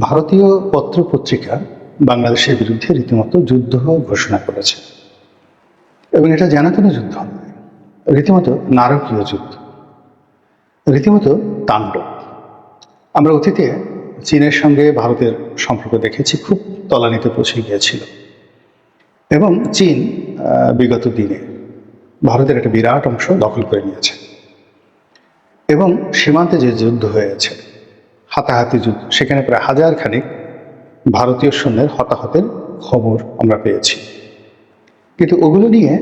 ভারতীয় পত্র পত্রিকা বাংলাদেশের বিরুদ্ধে রীতিমতো যুদ্ধ ঘোষণা করেছে। এবং এটা জানাতন যুদ্ধ নয় রীতিমতো নারকীয় যুদ্ধ। রীতিমতো তাণ্ডব। আমরা অতীতে চীনের সঙ্গে ভারতের সম্পর্ক দেখেছি, খুব তলানিতে পৌঁছে গিয়েছিল। এবং চীন বিগত দিনে ভারতের একটা বিরাট অংশ দখল করে নিয়েছে। এবং সীমান্তে যে যুদ্ধ হয়েছে হাতাহাতি যুদ্ধ সেখানে প্রায় হাজার খানিক ভারতীয় সৈন্যের হতাহতের খবর আমরা পেয়েছি। কিন্তু ওগুলো নিয়ে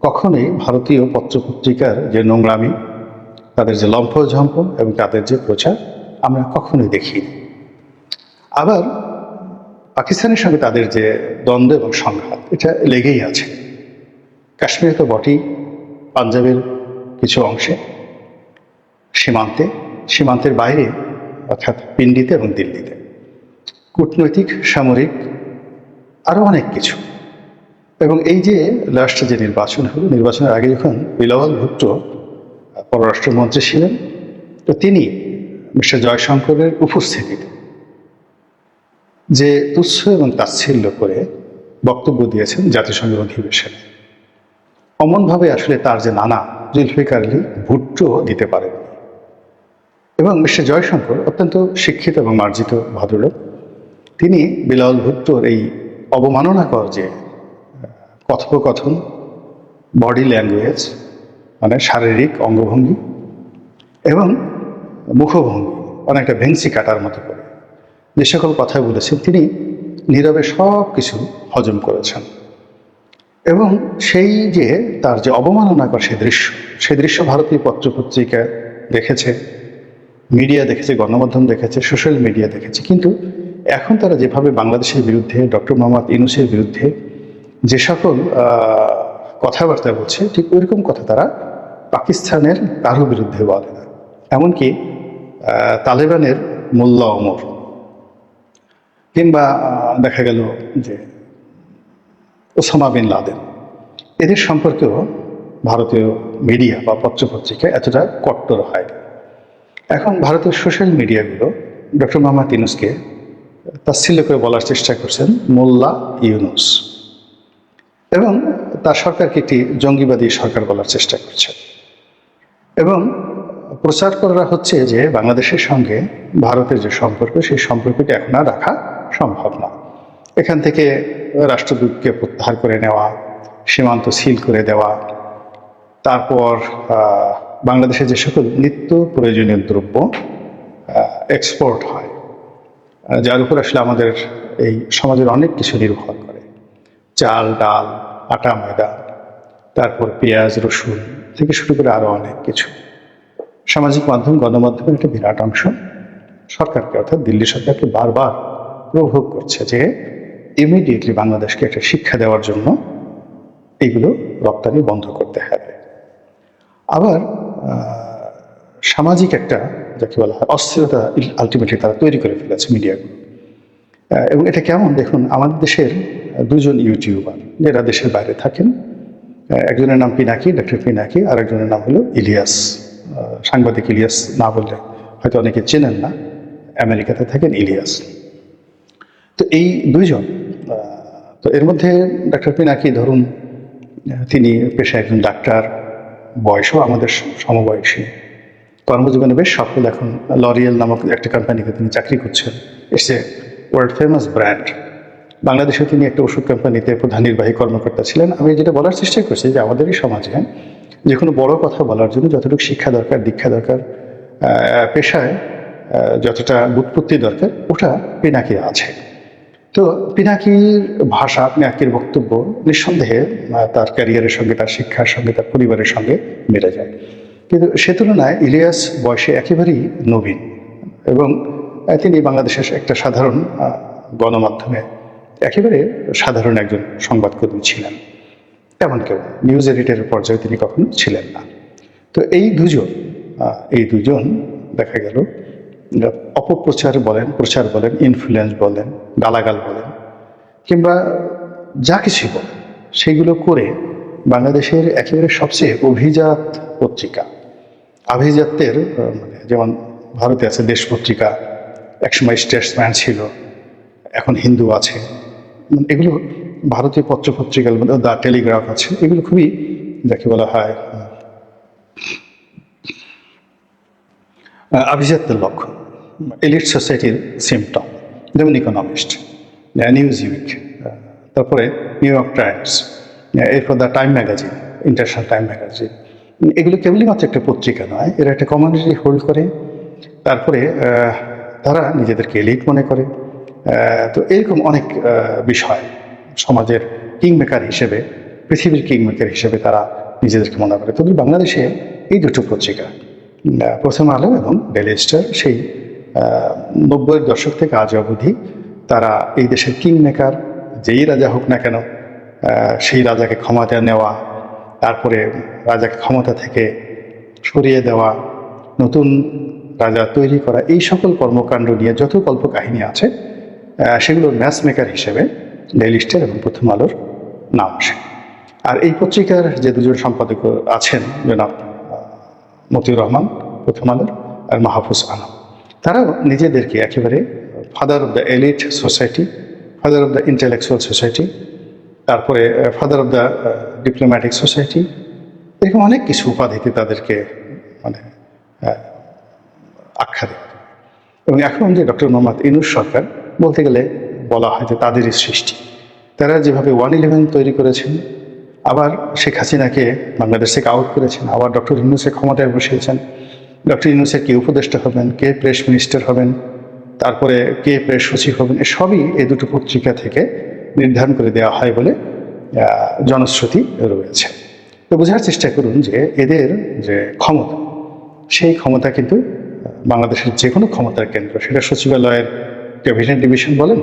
কখনোই ভারতীয় পত্রপত্রিকার যে নোংরামি, তাদের যে লম্ফঝম্প এবং তাদের যে প্রচার আমরা কখনোই দেখিনি। আবার পাকিস্তানের সঙ্গে তাদের যে দ্বন্দ্ব এবং সংঘাত, এটা লেগেই আছে। কাশ্মীরে তো বটেই পাঞ্জাবের কিছু অংশে সীমান্তে, সীমান্তের বাইরে অর্থাৎ পিন্ডিতে এবং দিল্লিতে। কূটনৈতিক, সামরিক আরও অনেক কিছু। এবং এই যে লাস্ট যে নির্বাচন হলো, নির্বাচনের আগে যখন বিলাওয়াল ভুট্টো পররাষ্ট্রমন্ত্রী ছিলেন, তো তিনি মিস্টার জয়শঙ্করের উপস্থিতিতে যে তুচ্ছ এবং তাচ্ছিল্য করে বক্তব্য দিয়েছেন জাতিসংঘের অধিবেশনে, অমনভাবে আসলে তার যে নানা জুলফিকার আলী ভুট্টো দিতে পারেন। এবং মিস্টার জয়শঙ্কর অত্যন্ত শিক্ষিত এবং মার্জিত ভদ্রলোক। তিনি বিলাল ভুট্টোর এই অবমাননাকর যে কথোপকথন বডি ল্যাঙ্গুয়েজ মানে শারীরিক অঙ্গভঙ্গি এবং মুখভঙ্গি, অনেকটা ভেংসি কাটার মতো করে, যে সকল কথা বলেছেন, তিনি নীরবে সব কিছু হজম করেছেন। এবং সেই যে, তার যে অবমাননাকর সে দৃশ্য সেই দৃশ্য ভারতীয় পত্রপত্রিকা দেখেছে। মিডিয়া দেখেছে, গণমাধ্যম দেখেছে সোশ্যাল মিডিয়া দেখেছে। কিন্তু এখন তারা যেভাবে বাংলাদেশের বিরুদ্ধে, ডক্টর মোহাম্মদ ইনুসের বিরুদ্ধে যে সকল কথাবার্তা বলছে, ঠিক ওইরকম কথা তারা পাকিস্তানের কারও বিরুদ্ধে বলে না। এমনকি তালেবানের মোল্লা ওমর। কিংবা দেখা গেল যে ওসামা বিন লাদেন। এদের সম্পর্কেও ভারতীয় মিডিয়া বা পত্রপত্রিকা এতটা কট্টর হয়। এখন ভারতের সোশ্যাল মিডিয়াগুলো ডক্টর মোহাম্মদ ইউনুসকে তাচ্ছিল্য করে বলার চেষ্টা করছেন মোল্লা ইউনুস। এবং তার সরকারকে একটি জঙ্গিবাদী সরকার বলার চেষ্টা করছে এবং প্রচার করা হচ্ছে যে, বাংলাদেশের সঙ্গে ভারতের যে সম্পর্ক, সেই সম্পর্কটি এখন আর রাখা সম্ভব না। এখান থেকে রাষ্ট্রদূতকে প্রত্যাহার করে নেওয়া, সীমান্ত সিল করে দেওয়া, তারপর বাংলাদেশে যে সকল নিত্য প্রয়োজনীয় দ্রব্য এক্সপোর্ট হয় যার উপর আসলে আমাদের এই সমাজের অনেক কিছু নির্ভর করে। চাল, ডাল, আটা, ময়দা, তারপর পেঁয়াজ, রসুন থেকে শুরু করে আরও অনেক কিছু। সামাজিক মাধ্যম, গণমাধ্যমের একটা বিরাট অংশ সরকারকে, অর্থাৎ দিল্লি সরকারকে বারবার প্রভোগ করছে যে ইমিডিয়েটলি বাংলাদেশকে একটা শিক্ষা দেওয়ার জন্য এগুলো রপ্তানি বন্ধ করতে হবে। আবার সামাজিক একটা যাকে বলা হয় অস্থিরতা আলটিমেটলি তারা তৈরি করে ফেলেছে মিডিয়াগুলো এবং এটা কেমন? দেখুন, আমাদের দেশের দুজন ইউটিউবার, যারা দেশের বাইরে থাকেন একজনের নাম পিনাকি ডক্টর পিনাকি আর একজনের নাম হলো ইলিয়াস। সাংবাদিক ইলিয়াস না বললে হয়তো অনেকে চেনেন না, আমেরিকাতে থাকেন ইলিয়াস। তো এই দুইজন তো এর মধ্যে ডাক্তার পিনাকি, ধরুন তিনি পেশায় একজন ডাক্তার বয়সও আমাদের সমবয়সী। কর্মজীবনে বেশ সফল এখন লরিয়েল নামক একটা কোম্পানিতে তিনি চাকরি করছেন। It's a world famous brand বাংলাদেশে তিনি একটা ওষুধ কোম্পানিতে প্রধান নির্বাহী কর্মকর্তা ছিলেন। আমি যেটা বলার চেষ্টা করছি যে আমাদেরই সমাজে যে কোনো বড় কথা বলার জন্য যতটুকু শিক্ষা দরকার, দীক্ষা দরকার পেশায় যতটা বুৎপত্তি দরকার, ওটা পিনাকি আছে। তো পিনাকির ভাষা, পিনাকির বক্তব্য নিঃসন্দেহে তার ক্যারিয়ারের সঙ্গে, তার শিক্ষার সঙ্গে, তার পরিবারের সঙ্গে মিলে যায়। কিন্তু সে তুলনায় ইলিয়াস বয়সে একেবারেই নবীন এবং তিনি বাংলাদেশের একটা সাধারণ গণমাধ্যমে একেবারে সাধারণ একজন সংবাদকর্মী ছিলেন। তেমন কেউ নিউজ এডিটরের পর্যায়ে তিনি কখনো ছিলেন না। তো এই দুজন এই দুজন দেখা গেল অপপ্রচার বলেন, প্রচার বলেন ইনফ্লুয়েন্স বলেন, গালাগাল বলেন, কিংবা যা কিছু বলেন, সেগুলো করে বাংলাদেশের একেবারে সবচেয়ে অভিজাত পত্রিকা। আভিজাত্যের মানে যেমন ভারতে আছে দেশ পত্রিকা, একসময় স্টেটসম্যান ছিল, এখন হিন্দু আছে। মানে এগুলো ভারতীয় পত্রপত্রিকার মধ্যে, দ্য টেলিগ্রাফ আছে, এগুলো খুবই যাকে বলা হয় আভিজাত্যের লক্ষণ। এলিট সোসাইটির সিমটম যেমন ইকোনমিস্ট নিউজ উইক তারপরে নিউ ইয়র্ক টাইমস এরপর the Time magazine international Time magazine এগুলো কেবলই মাত্র একটা পত্রিকা নয়, এরা একটা কমিউনিটি হোল্ড করে, তারপরে তারা নিজেদেরকে এলিট মনে করে তো এরকম অনেক বিষয় সমাজের কিং মেকার হিসেবে, পৃথিবীর কিং মেকার হিসেবে তারা নিজেদেরকে মনে করে। তবে বাংলাদেশে এই দুটো পত্রিকা প্রথম আলো এবং ডেলি স্টার সেই নব্বইয়ের দশক থেকে আজ অবধি তারা এই দেশের কিং মেকার যেই রাজা হোক না কেন সেই রাজাকে ক্ষমতা নেওয়া, তারপরে রাজাকে ক্ষমতা থেকে সরিয়ে দেওয়া, নতুন রাজা তৈরি করা, এই সকল কর্মকাণ্ড নিয়ে যত গল্প কাহিনী আছে সেগুলোর ম্যাচ মেকার হিসেবে ডেইলি স্টার এবং প্রথম আলোর নাম আসে। আর এই পত্রিকার যে দুজন সম্পাদক আছেন, জনাব মতিউর রহমান, প্রথম আলোর, আর মাহফুজ আলম। তারাও নিজেদেরকে একেবারে father of the elite society father of the intellectual society তারপরে father of the diplomatic society এরকম অনেক কিছু উপাধিতে তাদেরকে মানে আখ্যা দেয়। এবং এখন যে ডক্টর মোহাম্মদ ইনুস সরকার, বলতে গেলে বলা হয় যে তাদেরই সৃষ্টি। তারা যেভাবে ওয়ান ইলেভেন তৈরি করেছেন, আবার শেখ হাসিনাকে বাংলাদেশ থেকে আউট করেছেন, আবার ডক্টর ইউনুসে ক্ষমতায় বসিয়েছেন ডক্টর ইউনুসের কে উপদেষ্টা হবেন, কে প্রেস মিনিস্টার হবেন, তারপরে কে প্রেস সচিব হবেন এ সবই এই দুটো পত্রিকা থেকে নির্ধারণ করে দেওয়া হয় বলে জনশ্রুতি রয়েছে। তো বোঝার চেষ্টা করুন যে এদের যে ক্ষমতা, সেই ক্ষমতা কিন্তু বাংলাদেশের যে কোনো ক্ষমতার কেন্দ্র, সেটা সচিবালয়ের ক্যাবিনেট ডিভিশন বলেন,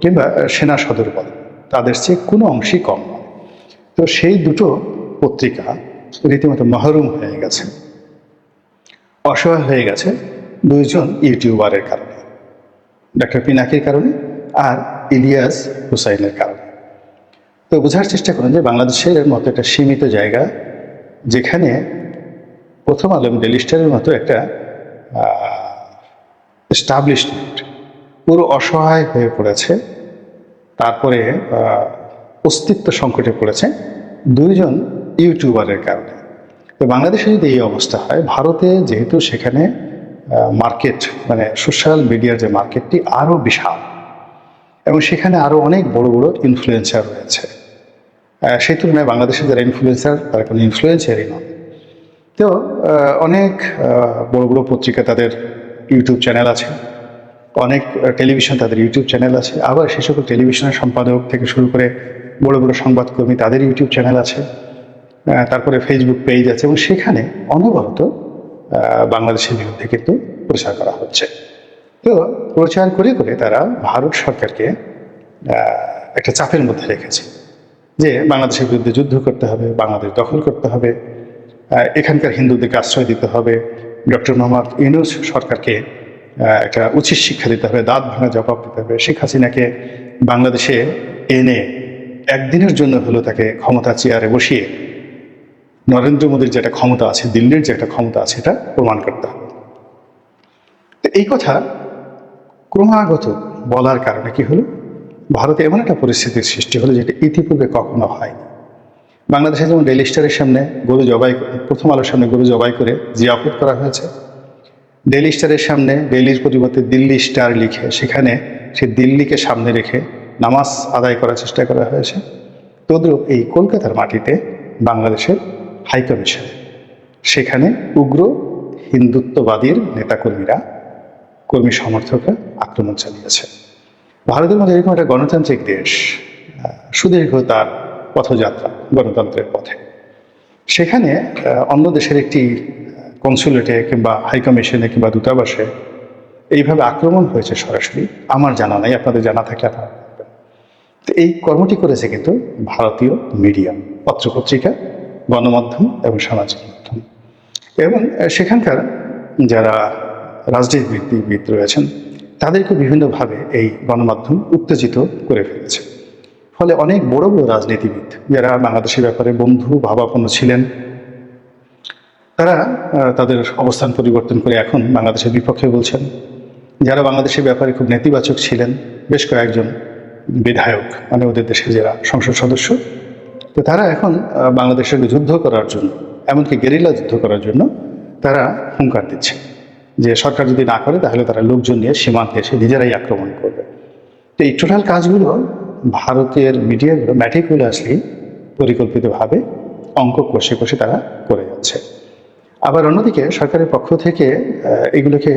কিংবা সেনা সদর বলেন, তাদের চেয়ে কোনো অংশই কম নয়। তো সেই দুটো পত্রিকা রীতিমতো মহরুম হয়ে গেছে। অসহায় হয়ে গেছে দুইজন ইউটিউবারের কারণে ডক্টর পিনাকির কারণে আর ইলিয়াস হুসাইনের কারণে। তো বোঝার চেষ্টা করেন যে বাংলাদেশের মতো একটা সীমিত জায়গা যেখানে প্রথম আলম ডেলি স্টারের মতো একটা এস্টাবলিশমেন্ট পুরো অসহায় হয়ে পড়েছে, তারপরে অস্তিত্ব সংকটে পড়েছে দুইজন ইউটিউবারের কারণে। তো বাংলাদেশে যদি এই অবস্থা হয়, ভারতে যেহেতু সেখানে মার্কেট মানে সোশ্যাল মিডিয়ার যে মার্কেটটি আরও বিশাল এবং সেখানে আরও অনেক বড় বড় ইনফ্লুয়েন্সার রয়েছে। সেই তুলনায় বাংলাদেশের যারা ইনফ্লুয়েন্সার তারা কোনো ইনফ্লুয়েন্সারই নয়। তো অনেক বড় বড় পত্রিকা তাদের ইউটিউব চ্যানেল আছে, অনেক টেলিভিশন তাদের ইউটিউব চ্যানেল আছে, আবার সে সকল টেলিভিশনের সম্পাদক থেকে শুরু করে বড় বড় সংবাদকর্মী তাদের ইউটিউব চ্যানেল আছে। তারপরে ফেসবুক পেজ আছে এবং সেখানে অনবরত বাংলাদেশের বিরুদ্ধে কিন্তু প্রচার করা হচ্ছে। তো প্রচার করে করে তারা ভারত সরকারকে একটা চাপের মধ্যে রেখেছে যে বাংলাদেশের বিরুদ্ধে যুদ্ধ করতে হবে, বাংলাদেশ দখল করতে হবে এখানকার হিন্দুদেরকে আশ্রয় দিতে হবে, ডক্টর মোহাম্মদ ইউনুস সরকারকে একটা উচিত শিক্ষা দিতে হবে, দাঁত ভাঙা জবাব দিতে হবে, শেখ হাসিনাকে বাংলাদেশে এনে একদিনের জন্য হলো তাকে ক্ষমতা চেয়ারে বসিয়ে নরেন্দ্র মোদীর যে একটা ক্ষমতা আছে, দিল্লির যে একটা ক্ষমতা আছে, এটা প্রমাণ করতে হবে। তো এই কথা ক্রমাগত বলার কারণে কি হলো? ভারতে এমন একটা পরিস্থিতির সৃষ্টি হলো যেটা ইতিপূর্বে কখনো হয়নি। বাংলাদেশে যেমন ডেলি স্টারের সামনে গরু জবাই প্রথম আলোর সামনে গরু জবাই করে জিয়াফত করা হয়েছে ডেলি স্টারের সামনে ডেলির পরিবর্তে দিল্লি স্টার লিখে সেখানে সে দিল্লিকে সামনে রেখে নামাজ আদায় করার চেষ্টা করা হয়েছে। তদ্রূপ এই কলকাতার মাটিতে বাংলাদেশের হাইকমিশন। সেখানে উগ্র হিন্দুত্ববাদীর নেতাকর্মীরা, কর্মী সমর্থকরা আক্রমণ চালিয়েছে। ভারতের মধ্যে এরকম একটা গণতান্ত্রিক দেশ সুদীর্ঘ তার পথযাত্রা গণতন্ত্রের পথে। সেখানে অন্য দেশের একটি কনসুলেটে কিংবা হাইকমিশনে কিংবা দূতাবাসে এইভাবে আক্রমণ হয়েছে সরাসরি। আমার জানা নাই, আপনাদের জানা থাকলে আপনারা তো এই কর্মটি করেছে কিন্তু ভারতীয় মিডিয়া, পত্রপত্রিকা গণমাধ্যম এবং সামাজিক মাধ্যম। এবং সেখানকার যারা রাজনীতিবিদ রয়েছেন, তাদেরকে বিভিন্নভাবে এই গণমাধ্যম উত্তেজিত করে ফেলেছে। ফলে অনেক বড় বড় রাজনীতিবিদ যারা বাংলাদেশের ব্যাপারে বন্ধু, ভাবাপন্ন ছিলেন, তারা তাদের অবস্থান পরিবর্তন করে এখন বাংলাদেশের বিপক্ষে বলছেন। যারা বাংলাদেশের ব্যাপারে খুব নেতিবাচক ছিলেন, বেশ কয়েকজন বিধায়ক মানে ওদের দেশের যারা সংসদ সদস্য তো তারা এখন বাংলাদেশের সঙ্গে যুদ্ধ করার জন্য, এমনকি গেরিলা যুদ্ধ করার জন্য তারা হুঙ্কার দিচ্ছে। যে সরকার যদি না করে, তাহলে তারা লোকজন নিয়ে সীমান্তে এসে নিজেরাই আক্রমণ করবে। তো এই টোটাল কাজগুলো ভারতের মিডিয়াগুলো ম্যাটিকুলাসলি পরিকল্পিতভাবে অঙ্ক কষে কষে তারা করে যাচ্ছে। আবার অন্যদিকে সরকারের পক্ষ থেকে এগুলোকে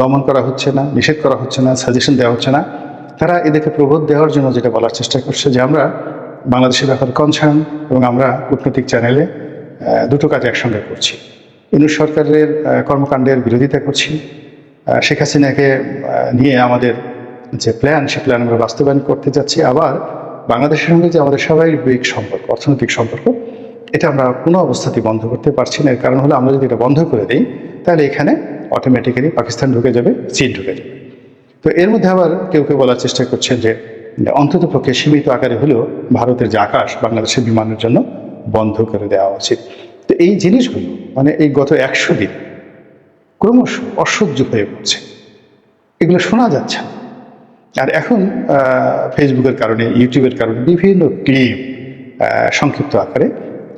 দমন করা হচ্ছে না, নিষেধ করা হচ্ছে না সাজেশন দেওয়া হচ্ছে না। তারা এদেরকে প্রবোধ দেওয়ার জন্য যেটা বলার চেষ্টা করছে যে আমরা বাংলাদেশের ব্যাপারে কনসার্ন এবং আমরা কূটনৈতিক চ্যানেলে দুটো কাজ একসঙ্গে করছি। ইউনুস সরকারের কর্মকাণ্ডের বিরোধিতা করছি। শেখ হাসিনাকে নিয়ে আমাদের যে প্ল্যান সে প্ল্যান আমরা বাস্তবায়ন করতে যাচ্ছি। আবার বাংলাদেশের সঙ্গে যে আমাদের স্বাভাবিক সম্পর্ক, অর্থনৈতিক সম্পর্ক, এটা আমরা কোনো অবস্থাতেই বন্ধ করতে পারছি না। এর কারণ হলো আমরা যদি এটা বন্ধ করে দিই, তাহলে এখানে অটোমেটিক্যালি পাকিস্তান ঢুকে যাবে, চীন ঢুকে যাবে। তো এর মধ্যে আবার কেউ কেউ বলার চেষ্টা করছেন যে অন্তত পক্ষে সীমিত আকারে হলেও ভারতের যে আকাশ, বাংলাদেশের বিমানের জন্য বন্ধ করে দেওয়া উচিত। তো এই জিনিসগুলো মানে এই গত একশো দিন ক্রমশ অসহ্য হয়ে পড়ছে। এগুলো শোনা যাচ্ছে না। আর এখন ফেসবুকের কারণে, ইউটিউবের কারণে বিভিন্ন ক্লিপ সংক্ষিপ্ত আকারে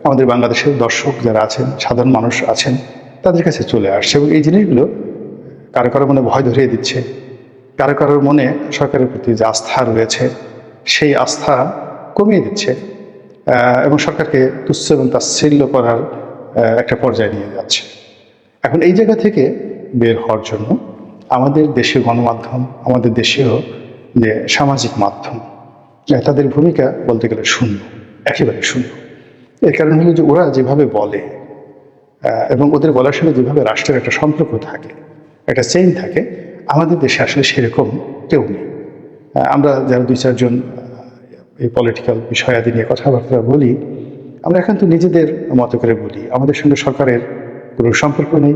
আমাদের বাংলাদেশের দর্শক যারা আছেন, সাধারণ মানুষ আছেন, তাদের কাছে চলে আসছে। এবং এই জিনিসগুলো কারও কারও মনে ভয় ধরিয়ে দিচ্ছে। কারও কারোর মনে সরকারের প্রতি যে আস্থা রয়েছে, সেই আস্থা কমিয়ে দিচ্ছে এবং সরকারকে তুচ্ছ এবং তাচ্ছিল্য করার একটা পর্যায়ে নিয়ে যাচ্ছে। এখন এই জায়গা থেকে বের হওয়ার জন্য আমাদের দেশীয় গণমাধ্যম, আমাদের দেশীয় যে সামাজিক মাধ্যম তাদের ভূমিকা বলতে গেলে শূন্য, একেবারে শূন্য। এর কারণ হলো যে ওরা যেভাবে বলে এবং ওদের বলার সঙ্গে যেভাবে রাষ্ট্রের একটা সম্পর্ক থাকে, একটা চেইন থাকে আমাদের দেশে আসলে সেরকম কেউ নেই। আমরা যারা দুই চারজন এই পলিটিক্যাল বিষয়াদি নিয়ে কথাবার্তা বলি, আমরা এখন তো নিজেদের মতো করে বলি। আমাদের সঙ্গে সরকারের কোনো সম্পর্ক নেই,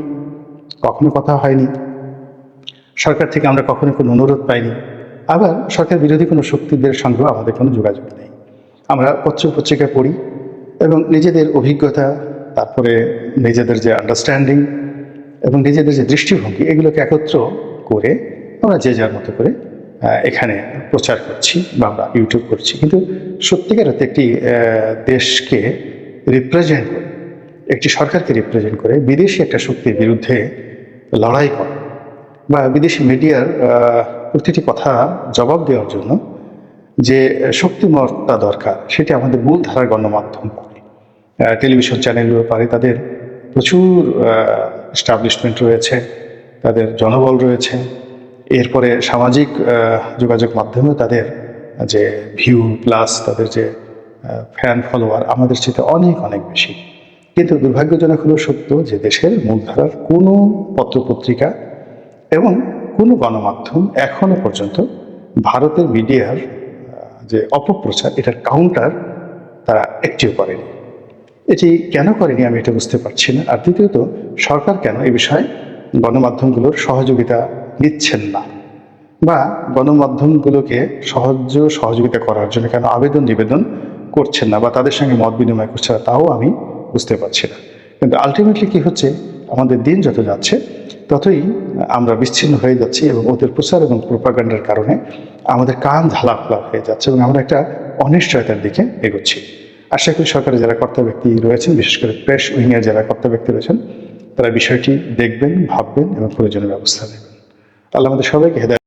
কখনো কথা হয়নি। সরকার থেকে আমরা কখনো কোনো অনুরোধ পাইনি। আবার সরকার বিরোধী কোনো শক্তিদের সঙ্গেও আমাদের কোনো যোগাযোগ নেই। আমরা পত্র পত্রিকা পড়ি এবং নিজেদের অভিজ্ঞতা, তারপরে নিজেদের যে আন্ডারস্ট্যান্ডিং এবং নিজেদের যে দৃষ্টিভঙ্গি, এগুলোকে একত্র করে আমরা যে যার মতো করে এখানে প্রচার করছি বা আমরা ইউটিউব করছি। কিন্তু সত্যিকার অর্থে একটি দেশকে রিপ্রেজেন্ট করে, একটি সরকারকে রিপ্রেজেন্ট করে বিদেশি একটা শক্তির বিরুদ্ধে লড়াই করা বা বিদেশি মিডিয়ার প্রতিটি কথা জবাব দেওয়ার জন্য যে শক্তিমত্তা দরকার, সেটি আমাদের মূল ধারার গণমাধ্যম পারে টেলিভিশন চ্যানেলগুলো পারে, তাদের প্রচুর এস্টাবলিশমেন্ট রয়েছে। তাদের জনবল রয়েছে। এরপরে সামাজিক যোগাযোগ মাধ্যমেও তাদের যে ভিউ প্লাস তাদের যে ফ্যান ফলোয়ার আমাদের চেয়ে অনেক অনেক বেশি। কিন্তু দুর্ভাগ্যজনক হলো সত্য যে দেশের মূলধারার কোনো পত্রপত্রিকা এবং কোনো গণমাধ্যম এখনও পর্যন্ত ভারতের মিডিয়ার যে অপপ্রচার, এটার কাউন্টার তারা একটিও করেনি। এটি কেন করেনি আমি এটা বুঝতে পারছি না। আর দ্বিতীয়ত, সরকার কেন এ বিষয়ে গণমাধ্যমগুলোর সহযোগিতা নিচ্ছেন না বা গণমাধ্যমগুলোকে সহজ সহযোগিতা করার জন্য কেন আবেদন নিবেদন করছেন না বা তাদের সঙ্গে মত বিনিময় করছে না, তাও আমি বুঝতে পারছি না। কিন্তু আলটিমেটলি কি হচ্ছে? আমাদের দিন যত যাচ্ছে, ততই আমরা বিচ্ছিন্ন হয়ে যাচ্ছি এবং ওদের প্রচার এবং প্রোপাগান্ডার কারণে আমাদের কান ঝালাফালা হয়ে যাচ্ছে এবং আমরা একটা অনিশ্চয়তার দিকে এগোচ্ছি। আশা করি সরকারের যারা কর্তা ব্যক্তি রয়েছেন, বিশেষ করে প্রেস উইংয়ের যারা কর্তা ব্যক্তি রয়েছেন তারা বিষয়টি দেখবেন ভাববেন এবং প্রয়োজনীয় ব্যবস্থা নেবেন। আল্লাহ আমাদের সবাইকে হেদায়ত